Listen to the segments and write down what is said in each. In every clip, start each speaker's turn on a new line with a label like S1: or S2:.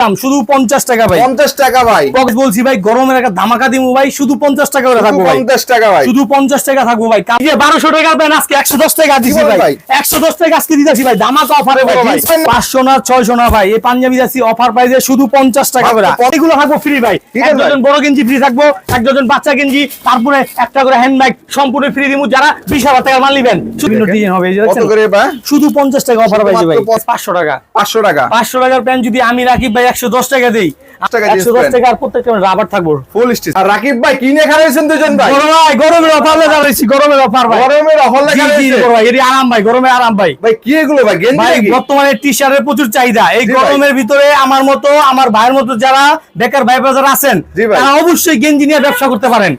S1: দাম শুধু পঞ্চাশ টাকা ভাই।
S2: পঞ্চাশ টাকা ভাই।
S1: বক্স বলছি ভাই গরমের একটা ধামাকা দিমু ভাই শুধু পঞ্চাশ টাকা করে থাকব ভাই।
S2: পঞ্চাশ টাকা ভাই।
S1: শুধু পঞ্চাশ টাকা থাকব ভাই। কালকে বারোশো টাকার প্যান আজকে একশো দশ টাকা দিছি ভাই।
S2: ভাই?
S1: একশো দশ টাকা আজকে দিতেছি ভাই ধামাকা অফারে ভাই।
S2: বলো ভাই।
S1: পাঁচশো না ছয়শো না ভাই। এই পাঞ্জাবি যাচ্ছি অফার প্রাইসে শুধু পঞ্চাশ টাকা করে। এগুলো থাকব ফ্রি ভাই।
S2: ঠিক
S1: এক ডজন বড় গেঞ্জি ফ্রি থাকব এক ডজন বাচ্চা গেঞ্জি তারপরে একটা করে হ্যান্ড ব্যাগ সম্পূর্ণ ফ্রি দিমু। যারা বিশ হাজার টাকা মাল নিবেন। বিভিন্ন ডিজাইন হবে এই যে দেখছেন? শুধু পঞ্চাশ টাকা অফার পাইছে ভাই।
S2: শুধুমাত্র
S1: পাঁচশো টাকা।
S2: পাঁচশো টাকা।
S1: পাঁচশো টাকার প্যান্ট যদি আমি রাখি ভাই একশো দশ টাকা দিই।
S2: টাকা দিয়ে
S1: একশো দশ
S2: spend।
S1: টাকা আর প্রত্যেকটা রাবার থাকব।
S2: ফুল স্টিচ আর রাকিব ভাই কিনে খারাইছেন দুজন ভাই?
S1: বড় ভাই গরমের অফার লেখা রয়েছে গরমের অফার ভাই।
S2: গরমের অফার লেখা
S1: জি, জি,
S2: রয়েছে।
S1: বড় ভাই এটি আরাম ভাই গরমে আরাম ভাই।
S2: ভাই কি এগুলো ভাই গেঞ্জি
S1: ভাই বর্তমানে টি শার্টের প্রচুর চাহিদা। এই গরমের ভিতরে আমার মতো আমার ভাইয়ের মতো যারা বেকার ভাই যারা আছেন তারা অবশ্যই গেঞ্জি নিয়ে ব্যবসা করতে পারেন।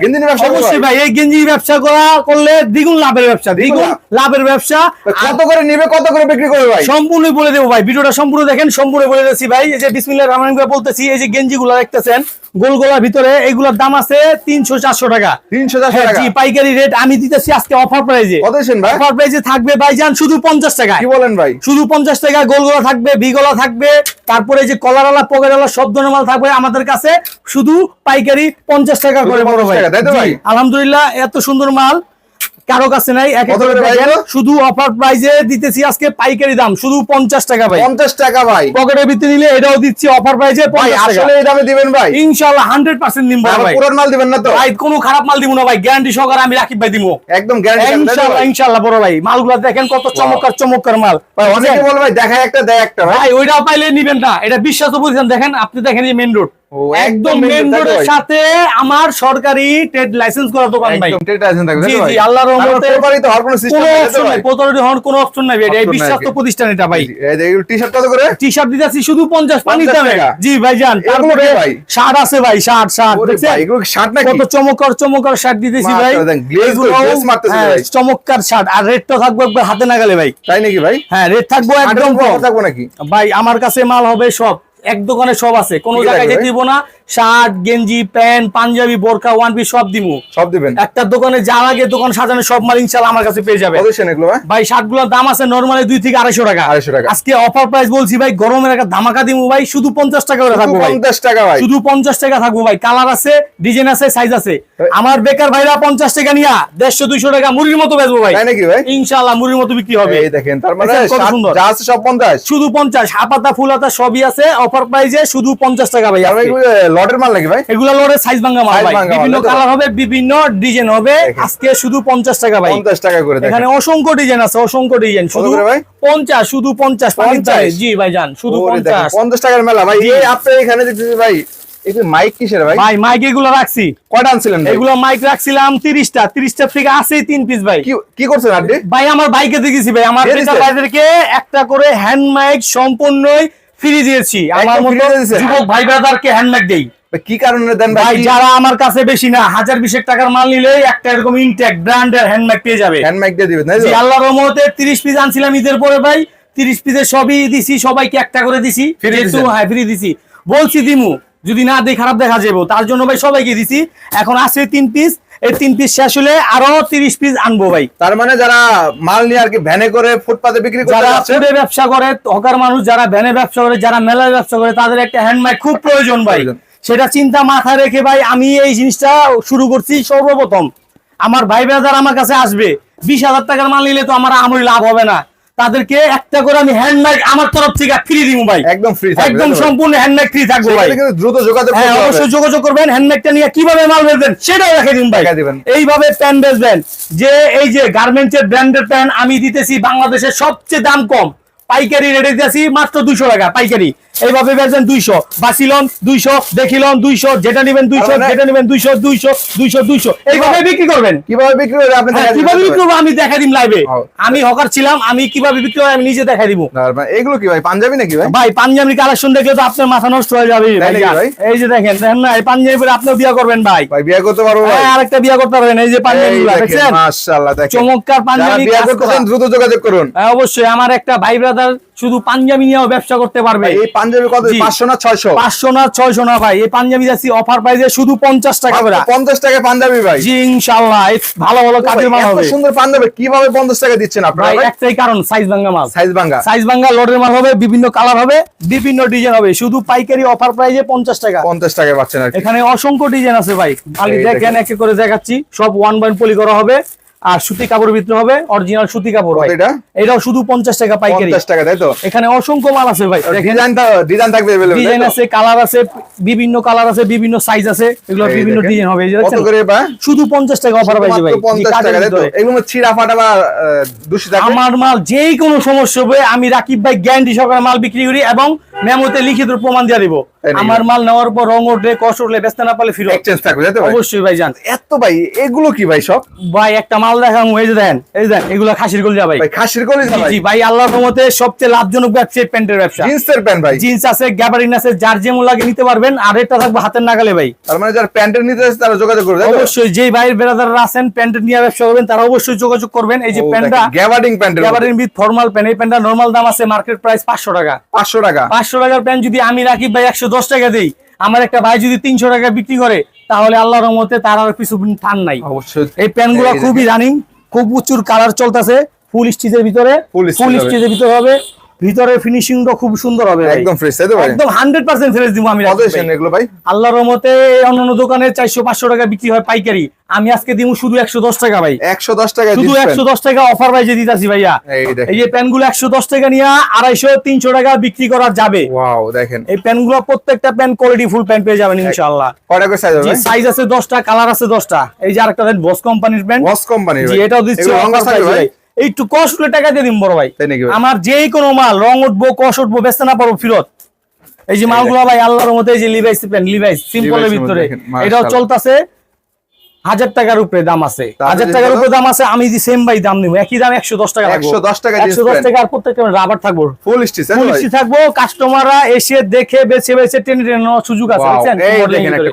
S2: গেঞ্জি নিয়ে ব্যবসা
S1: অবশ্যই ভাই এই গেঞ্জি ব্যবসা করা করলে দ্বিগুণ লাভের ব্যবসা দ্বিগুণ লাভের ব্যবসা।
S2: কত করে নিবে কত করে বিক্রি করবে ভাই?
S1: সম্পূর্ণ বলে দেবো ভাই ভিডিওটা সম্পূর্ণ দেখেন সম্পূর্ণ বলে দিচ্ছি ভাই এই যে বিসমিল্লাহ রহমান রহিম করে বলতেছি এই যে গেঞ্জি গুলা দেখতেছেন গোল গোলার ভিতরে এইগুলোর দাম আছে তিনশো চারশো টাকা।
S2: তিনশো চারশো
S1: হ্যাঁ,
S2: টাকা?
S1: পাইকারি রেট আমি দিতেছি আজকে অফার প্রাইজে অফার প্রাইজে থাকবে ভাইজান শুধু পঞ্চাশ টাকা।
S2: কি বলেন ভাই?
S1: শুধু পঞ্চাশ টাকা গোল গোলা থাকবে বি গোলা থাকবে তারপরে যে কলারালা পকেটালা সব ধরনের মাল থাকবে আমাদের কাছে শুধু পাইকারি পঞ্চাশ টাকা করে বড়
S2: 50
S1: ভাই।
S2: টাকা, তাই তো ভাই?
S1: আলহামদুলিল্লাহ এত সুন্দর মাল কারও কাছে নাই? শুধু অফার প্রাইজে দিতেছি আজকে পাইকারি দাম শুধু পঞ্চাশ টাকা ভাই।
S2: পঞ্চাশ টাকা ভাই।
S1: পকেটের ভিতরে নিলে এটাও দিচ্ছি অফার প্রাইজে
S2: আসলে এই দামে দিবেন ভাই।
S1: ইনশাল্লাহ হান্ড্রেড পার্সেন্ট ভাই।
S2: পুরান মাল দিবেন না তো।
S1: ভাই কোনো খারাপ মাল দিব না ভাই গ্যারান্টি সহকারে আমি রাখিব ভাই দিব
S2: একদম গ্যারান্টি
S1: ইনশাল্লাহ ইনশাল্লাহ বড় ভাই মালগুলা দেখেন কত চমৎকার চমৎকার মাল।
S2: ভাই অনেকে বলে ভাই দেখায় একটা দেয় একটা ভাই।
S1: ওইটাও পাইলে নিবেন না এটা বিশ্বাস প্রতিষ্ঠান দেখেন আপনি দেখেন এই মেন রোড একদম মেন রোডের? সাথে আমার সরকারি ট্রেড লাইসেন্স করা দোকান ভাই।
S2: একদম টেটা আছেন থাকবে
S1: জি জি আল্লাহর রহমতে
S2: তো হওয়ার কোনো সিস্টেম
S1: কোনো
S2: নেই তো
S1: অপশন
S2: ভাই?
S1: নাই প্রতারণা হওয়ার কোনো অপশন নাই এটা এই
S2: Option নাই
S1: বিশ্বাস্ত
S2: আর কি।
S1: প্রতিষ্ঠান এটা ভাই।
S2: টি শার্ট কত করে
S1: টি শার্ট দিতেছি শুধু পঞ্চাশ পানির দামে জি ভাই জান। তারপরে শার্ট আছে ভাই শার্ট শার্ট দেখছেন?
S2: ভাই, এগুলো কি শার্ট নাকি?
S1: কত চমৎকার চমৎকার শার্ট দিতেছি ভাই।
S2: মারতেছে
S1: হ্যাঁ,
S2: ভাই।
S1: চমৎকার শার্ট আর রেটটা থাকবে একবার হাতে নাগালে ভাই।
S2: তাই নাকি ভাই?
S1: হ্যাঁ রেট থাকব একদম
S2: একদম
S1: কম।
S2: থাকব নাকি?
S1: ভাই আমার কাছে মাল হবে সব। এক দোকানে সব আছে। কোনো জায়গায় যেতে দিব না। শার্ট গেঞ্জি প্যান্ট পাঞ্জাবি বোরকা ওয়ান পিস সব দিমু।
S2: সব দিবেন?
S1: একটা দোকানে যা লাগে দোকান সাজানো সব মাল ইনশাল্লাহ আমার কাছে পেয়ে যাবে
S2: এগুলো ভাই?
S1: ভাই শার্টগুলোর দাম আছে নর্মালি দুই থেকে আড়াইশো টাকা।
S2: 250 টাকা।
S1: আজকে অফার প্রাইস বলছি ভাই গরমের একটা ধামাকা দিমু ভাই শুধু পঞ্চাশ টাকা করে থাকব ভাই।
S2: পঞ্চাশ টাকা ভাই।
S1: শুধু পঞ্চাশ টাকা থাকব ভাই। কালার আছে ডিজাইন আছে সাইজ আছে। আমার বেকার ভাইরা পঞ্চাশ টাকা নিয়া দেড়শো দুইশো টাকা মুড়ির মতো বেচবো ভাই।
S2: তাই নাকি ভাই?
S1: ইনশাল্লাহ মুড়ির মতো বিক্রি হবে।
S2: এই দেখেন তার মানে? যা আছে সব পঞ্চাশ।
S1: শুধু পঞ্চাশ হাপাতা ফুলাতা সবই আছে অফার প্রাইজে শুধু পঞ্চাশ টাকা ভাই
S2: লটের মাল নাকি ভাই?
S1: এগুলা লোডের সাইজ ভাঙ্গা মাল ভাই। বিভিন্ন কালার হবে বিভিন্ন ডিজাইন হবে। আজকে শুধু পঞ্চাশ টাকা ভাই।
S2: পঞ্চাশ টাকা করে দেখেন।
S1: এখানে অসংখ্য ডিজাইন আছে অসংখ্য ডিজাইন শুধু
S2: করে ভাই?
S1: পঞ্চাশ শুধু পঞ্চাশ পানির
S2: 50?
S1: জি ভাই যান শুধু
S2: ওরে দেখেন,
S1: পঞ্চাশ।
S2: পঞ্চাশ টাকার মেলা ভাই। এই আপনি এখানে দেখতেছি ভাই মাইক কিসের ভাই?
S1: ভাই মাইক এগুলো রাখছি।
S2: কয়টা আনছিলেন
S1: এগুলো মাইক রাখছিলাম তিরিশটা। তিরিশটা থেকে আছে তিন পিস ভাই।
S2: কি কি করছেন আপনি?
S1: ভাই আমার বাইকে দেখেছি ভাই। আমার
S2: দিয়ে
S1: বেটা
S2: দিছে?
S1: ভাইদেরকে একটা করে হ্যান্ড মাইক সম্পূর্ণই ফ্রি দিয়েছি। আমার মতো যুবক ভাই ব্রাদারকে হ্যান্ড মাইক দেই
S2: কি কারণে দেন
S1: ভাই? যারা আমার কাছে বেশি না হাজার বিশেক টাকার মাল নিলে একটা এরকম ইনটেক ব্র্যান্ডের হ্যান্ড মাইক পেয়ে যাবে।
S2: হ্যান্ড মাইক দিয়ে দিবেন
S1: জি আল্লাহর রহমতে 30 পিস আনছিলাম ঈদের পরে ভাই। 30 পিসের সবই দিছি সবাইকে একটা করে দিছি। যেহেতু? হ্যাঁ ফ্রি দিছি। বলছি দিমু যদি না দেই খারাপ দেখা যাব তার জন্য ভাই সবাইকে দিছি। এখন আছে তিন পিস এই তিন পিস শেষ হলে আরও 30 পিস আনব ভাই।
S2: তার মানে যারা মাল নিয়ে আর কি ভ্যানে করে ফুটপাতে বিক্রি
S1: যারা ফুডে ব্যবসা করে হকার মানুষ যারা ভ্যানে ব্যবসা করে যারা মেলায় ব্যবসা করে তাদের একটা হ্যান্ড মাইক খুব প্রয়োজন ভাই। সেটা চিন্তা মাথায় রেখে ভাই আমি এই জিনিসটা শুরু করছি সর্বপ্রথম। আমার ভাই ব্রাদার আমার কাছে আসবে। বিশ হাজার টাকার মাল নিলে তো আমার আমরি লাভ হবে না। তাদেরকে একটা করে আমি হ্যান্ড মাইক আমার তরফ থেকে ফ্রি দিব ভাই।
S2: একদম ফ্রি
S1: একদম সম্পূর্ণ হ্যান্ড মাইক ফ্রি থাকবে ভাই।
S2: কিন্তু দ্রুত যোগাযোগ
S1: হ্যাঁ অবশ্যই যোগাযোগ করবেন হ্যান্ডমেকটা নিয়ে কীভাবে মাল বেচবেন সেটাও রেখে দিন ভাই। এইভাবে প্যান্ট বেচবেন। যে এই যে গার্মেন্টসের ব্র্যান্ডের প্যান্ট আমি দিতেছি বাংলাদেশের সবচেয়ে দাম কম। পাইকারি রেটে দিতেছি মাত্র দুইশো টাকা পাইকারি। এইভাবে বেচবেন দুইশো। বাসিলন দুইশো দেখিলন দুইশো যেটা নেবেন দুইশো যেটা নেবেন দুইশো দুইশো দুইশো দুইশো। এইভাবে বিক্রি করবেন?
S2: কীভাবে বিক্রি করে আপনি
S1: হ্যাঁ, কীভাবে বিক্রি করব? আমি দেখা দিম লাইভে আমি হকার ছিলাম আমি কীভাবে বিক্রি হয় আমি নিজে দেখা দিব।
S2: এগুলো কি ভাই পাঞ্জাবি নাকি ভাই?
S1: ভাই পাঞ্জাবি কালেকশন দেখলে তো আপনার মাথা নষ্ট হয়ে যাবে? এই যে দেখেন দেখেন না এই পাঞ্জাবি পরে আপনিও বিয়ে করবেন ভাই।
S2: ভাই বিয়ে করতে পারব ভাই।
S1: হ্যাঁ, আরেকটা বিয়ে করতে পারবেন এই যে পাঞ্জাবি
S2: দেখেন, মাশাআল্লাহ দেখেন।
S1: চমৎকার পাঞ্জাবি
S2: বিয়ে করতে দ্রুত যোগাযোগ করুন।
S1: হ্যাঁ, অবশ্যই আমার একটা ভাই ব্রাদার শুধু পাঞ্জাবি নিয়েও ব্যবসা করতে পারবে।
S2: এই পাঞ্জাবি কত?
S1: জি।
S2: পাঁচশো না ছয়শো?
S1: পাঁচশো না ছয়শো না ভাই। এই পাঞ্জাবি যাচ্ছি অফার প্রাইসে শুধু পঞ্চাশ টাকা করে।
S2: পঞ্চাশ টাকা পাঞ্জাবি ভাই।
S1: জি ভালো ভালো কাজের মাল হবে।
S2: সুন্দর পাঞ্জাবি কীভাবে পঞ্চাশ টাকা দিচ্ছেন আপনারা
S1: ভাই একটাই কারণ সাইজ ভাঙ্গা মাল।
S2: সাইজ ভাঙ্গা।
S1: সাইজ ভাঙ্গা লোডের মাল হবে বিভিন্ন কালার হবে বিভিন্ন ডিজাইন হবে। শুধু পাইকারি অফার প্রাইসে পঞ্চাশ টাকা।
S2: পঞ্চাশ টাকা পাচ্ছেন আর
S1: এখানে অসংখ্য ডিজাইন আছে ভাই। খালি দেখেন একে করে দেখাচ্ছি। সব ওয়ান পলি করা হবে। আর সুতি কাপড় ভিতরে হবে অরিজিনাল সুতি কাপড়
S2: হয়। এটা?
S1: এটাও শুধু পঞ্চাশ টাকা পাইকারি।
S2: পঞ্চাশ টাকা তাই তো?
S1: এখানে অসংখ্য মাল আছে ভাই।
S2: ডিজাইন ডিজাইন থাকবে তাই
S1: ডিজাইন আছে কালার আছে বিভিন্ন কালার আছে বিভিন্ন সাইজ আছে এগুলো বিভিন্ন ডিজাইন হবে এই যে
S2: কত করে বা?
S1: শুধু পঞ্চাশ টাকা অফার পাইছে ভাই।
S2: পঞ্চাশ
S1: কাজের
S2: টাকা তাই তো। এগুলো ছিঁড়া ফাটা বা দূষিত থাকবে
S1: আমার মাল যেই কোনো সমস্যা হবে আমি রাকিব ভাই গ্যারান্টি সহকারে মাল বিক্রি করি এবং মেমোতে লিখিত প্রমাণ দিয়ে দিব? আমার মাল নেওয়ার পর রং উঠলে কষ্ট উঠলে বেচতে না পারলে ফিরত।
S2: এক্সচেঞ্জ থাকবে
S1: অবশ্যই ভাই জান।
S2: এত ভাই এগুলো কি ভাই সব?
S1: ভাই একটা মাল দেখাম এই যে দেখেন এই যে দেখেন এগুলো খাসির গলজা ভাই।
S2: ভাই খাসির কলিজ
S1: জি,
S2: ভাই?
S1: জি ভাই আল্লাহর রহমতে সবচেয়ে লাভজনক ব্যবসা প্যান্টের ব্যবসা।
S2: জিন্সের প্যান্ট ভাই?
S1: জিন্স আছে গ্যাবারিন আছে যার যেমন লাগে নিতে পারবেন আর এটা থাকবে হাতের নাগালে ভাই।
S2: তার মানে যারা প্যান্টের নিতে আসছে তারা যোগাযোগ করবে
S1: অবশ্যই যেই ভাইয়ের বেড়াদাররা আছেন প্যান্ট নিয়ে ব্যবসা করবেন তারা অবশ্যই যোগাযোগ করবেন। এই যে প্যান্টটা
S2: দেখেন, গ্যাবার্ডিং প্যান্টের
S1: গ্যাবারিন উইথ ফর্মাল প্যান্ট এই প্যান্টটা নরমাল দাম আছে মার্কেট প্রাইস পাঁচশো টাকা।
S2: পাঁচশো টাকা।
S1: পাঁচশো টাকার প্যান্ট যদি আমি রাখি ভাই একশো দশ টাকা দেই। আমার একটা ভাই যদি তিনশো টাকা বিক্রি করে তাহলে আল্লাহ রহমতে তার আর কিছু টান নাই।
S2: অবশ্যই।
S1: এই
S2: প্যান্টগুলা
S1: খুবই রানিং খুব প্রচুর কালার চলতেছে ফুল স্টিচের ভিতরে ফুল
S2: স্টিজের।
S1: স্টিচের ভিতরে হবে। ভিতরে ফিনিশিংটা খুব সুন্দর হবে
S2: একদম ফ্রেশ তাই তো ভাই?
S1: একদম হান্ড্রেড পার্সেন্ট ফ্রেশ দিব আমি
S2: কত এগুলো ভাই?
S1: আল্লাহর রহমতে অন্যান্য দোকানে চারশো পাঁচশো টাকা বিক্রি হয় পাইকারি। আমি আজকে দিব শুধু একশো দশ টাকা ভাই।
S2: একশো দশ টাকা
S1: শুধু একশো দশ টাকা অফার ভাইজে দিতেছি ভাইয়া।
S2: এই
S1: যে প্যান্টগুলো একশো দশ টাকা নিয়ে আড়াইশো তিনশো টাকা বিক্রি করা যাবে।
S2: ওয়াও দেখেন।
S1: এই প্যান্টগুলো প্রত্যেকটা প্যান্ট কোয়ালিটি ফুল প্যান্ট পেয়ে যাবেন ইনশাল্লাহ
S2: কয়টা করে সাইজ হবে
S1: সাইজ আছে দশটা কালার আছে দশটা। এই যে আরেকটা দেন বস কোম্পানির প্যান্ট
S2: বস কোম্পানির
S1: জি এটাও দিচ্ছি
S2: রং ভাই।
S1: ভাই। একটু কস উঠলে টাকা দিয়ে দিন বড় ভাই। আমার যেই কোনো মাল রং উঠবো কষ উঠবো বেচতে না পারব ফিরত। এই যে মালগুলো ভাই আল্লাহর মতো এই যে লিভাইস প্যান্ট লিভাইস সিম্পলের ভিতরে। এটাও চলতেছে। হাজার টাকার উপরে দাম আছে। হাজার টাকার উপরে দাম আছে আমি যে সেম ভাই দাম নিবো। একই দাম একশো দশ টাকা
S2: একশো দশ টাকা
S1: একশো দশ টাকা আর প্রত্যেকটা রাবার থাকব।
S2: ফুল স্টিচ তো ভাই?
S1: থাকব কাস্টমাররা এসে দেখে বেছে বেছে টেনে টেনে নেওয়ার সুযোগ আছে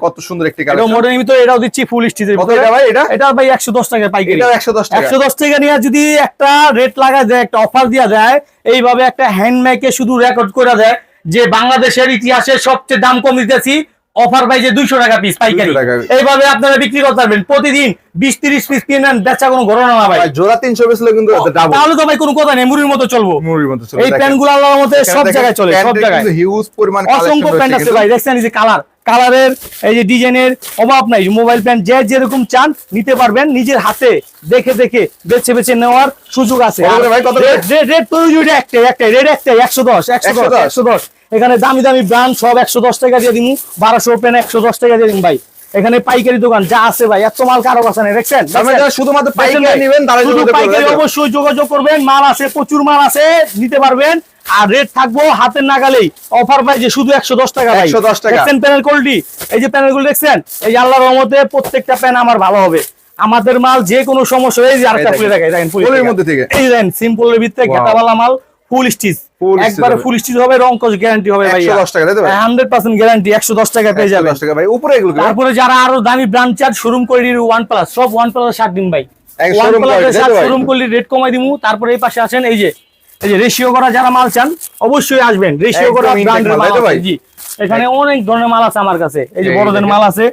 S2: কত সুন্দর একটি কালেকশন
S1: মডেলের এটাও দিচ্ছি ফুল স্টিচের
S2: কত এটা ভাই এটা?
S1: এটা ভাই একশো দশ টাকা পাইকারি।
S2: 110 টাকা।
S1: একশো দশ টাকা নিয়ে যদি একটা রেট লাগা যায় একটা অফার দেওয়া যায় এইভাবে একটা হ্যান্ডমেকে শুধু রেকর্ড করে দেয় যে বাংলাদেশের ইতিহাসে সবচেয়ে দাম কম দিতেছি অফার পাই যে দুইশো টাকা পিস পাইকারি। এইভাবে আপনারা বিক্রি করতে পারবেন। প্রতিদিন বিশ তিরিশ পিস কিনে নেন বেচা কোনো ঘটনা না ভাই।
S2: জোড়া তিনশো হলে কিন্তু
S1: তাহলে তো ভাই কোনো কথা নেই মুড়ির মতো চলবো।
S2: মুড়ির মতো
S1: এই প্যান্টগুলো আল্লাহর মতো সব জায়গায় চলে সব জায়গায়।
S2: হিউজ পরিমাণ
S1: অসংখ্য প্যান্ট আছে ভাই দেখছেন এই যে কালার কালারের এই যে ডিজাইনের অভাব নাই। মোবাইল প্যান্ট যে যেরকম চান নিতে পারবেন। নিজের হাতে দেখে দেখে বেছে বেছে নেওয়ার সুযোগ আছে।
S2: কত করে ভাই, কত করে?
S1: রেড তো একটাই একটাই রেড একটাই একশো দশ একশো দশ
S2: 110
S1: একশো দশ। এখানে দামি দামি ব্র্যান্ড সব একশো দশ টাকা দিয়ে দিন বারোশো প্যান্ট একশো দশ টাকা দিয়ে দিন ভাই। এখানে পাইকারি দোকান যা আছে ভাই এত মাল কারও কাছে নেই দেখছেন?
S2: মানে শুধুমাত্র পাইকারি
S1: অবশ্যই যোগাযোগ করবেন। মাল আছে প্রচুর মাল আছে নিতে পারবেন। আর রেট থাকব হাতের নাগালেই। অফার প্রাইজে শুধু একশো দশ টাকা
S2: 110।
S1: দেখছেন প্যানেল কোয়ালিটি এই যে প্যানেলগুলো দেখছেন? এই যে আল্লাহর রহমতে প্রত্যেকটা প্যান আমার ভালো হবে। আমাদের মাল যে কোনো সমস্যা এই যে আরেকটা খুলে দেখেন। দেখেন
S2: ফুলের মধ্যে থেকে।
S1: এই দেখেন সিম্পলের ভিতরে
S2: Wow.
S1: ঘেটাওয়ালা মাল ফুল স্টিচ একবারে ফুল স্টিচ হবে রং কস গ্যারান্টি হবে ভাই
S2: 110 টাকা, তাই তো ভাই?
S1: হান্ড্রেড পার্সেন্ট গ্যারান্টি একশো দশ টাকা পেয়ে যাবেন
S2: দশ টাকা ভাই। উপরে এগুলো
S1: তারপরে যারা আরও দামি ব্র্যান্ড শোরুম করে ওয়ান প্লাস সব ওয়ান প্লাস শার্ট দিন ভাই। One plus? শোরুম করলে রেট কমাই দিমু। তারপরে এই পাশে আসেন এই যে এই যে রেশিও করা যারা মাল চান অবশ্যই আসবেন। রেশিও করা ব্র্যান্ডের
S2: মাল?
S1: জি। এখানে অনেক ধরনের মাল আছে আমার কাছে। এই যে বড়দের মাল আছে।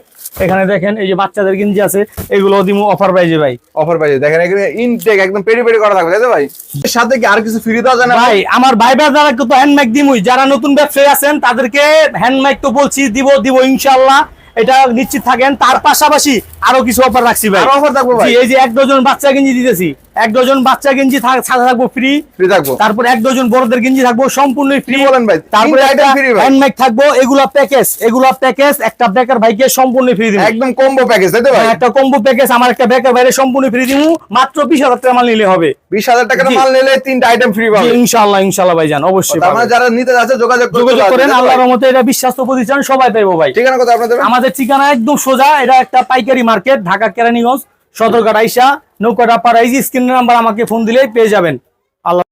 S1: এখানে দেখেন এই যে বাচ্চাদের গেঞ্জি আছে। এগুলো দিমু অফার ভাই।
S2: অফার পাইছে দেখেন এখানে ইনটেক একদম পেরি পেরি করা থাকবে তাই তো ভাই? এর সাথে কি আর কিছু ফ্রি দেওয়া যায় না
S1: ভাই আমার ভাই যারা তো হ্যান্ডমাইক দিমুই যারা নতুন ব্যবসায়ী আছেন তাদেরকে হ্যান্ডমাইক তো বলছি দিব দিব ইনশাআল্লাহ। এটা নিশ্চিত থাকেন। তার পাশাপাশি আরও কিছু অফার রাখছি ভাই।
S2: offer থাকবে ভাই?
S1: এই যে এক ডজন বাচ্চা গেঞ্জি দিতেছি। এক ডজন বাচ্চা গেঞ্জি সাথে থাকব ফ্রি
S2: ফ্রি থাকব।
S1: তারপর এক ডজন বড়দের গেঞ্জি থাকব সম্পূর্ণ ফ্রি
S2: বলেন ভাই?
S1: তারপরে একটা
S2: ভাই?
S1: হ্যান্ডমাইক থাকব এগুলা প্যাকেজ এগুলা প্যাকেজ একটা বেকার ভাইকে সম্পূর্ণ ফ্রি দিবো।
S2: একদম কম্বো প্যাকেজ তাই তো ভাই?
S1: হ্যাঁ, একটা কম্বো প্যাকেজ আমার একটা বেকার ভাইরে সম্পূর্ণ ফ্রি দিবো। মাত্র বিশ হাজার টাকা মাল নিলে হবে।
S2: বিশ হাজার টাকার মাল নিলে তিনটা আইটেম ফ্রি পাবে।
S1: ইনশাআল্লাহ ইনশাআল্লাহ ভাইজান অবশ্যই
S2: তার মানে যারা নিতে যাচ্ছে যোগাযোগ
S1: যোগাযোগ করেন
S2: ভাই?
S1: আল্লাহর রহমতে এটা বিশ্বাস্ত প্রতিষ্ঠান সবাই পাইবো ভাই।
S2: ঠিকানা কথা আপনাদের
S1: আমাদের ঠিকানা একদম সোজা এটা একটা পাইকারি মার্কেট, ঢাকা কেরানীগঞ্জ, সদরঘাট আইসা, নৌকাটা পাড়া এই যে স্ক্রিন নাম্বার আমাকে ফোন দিলেই পেয়ে যাবেন। আল্লাহ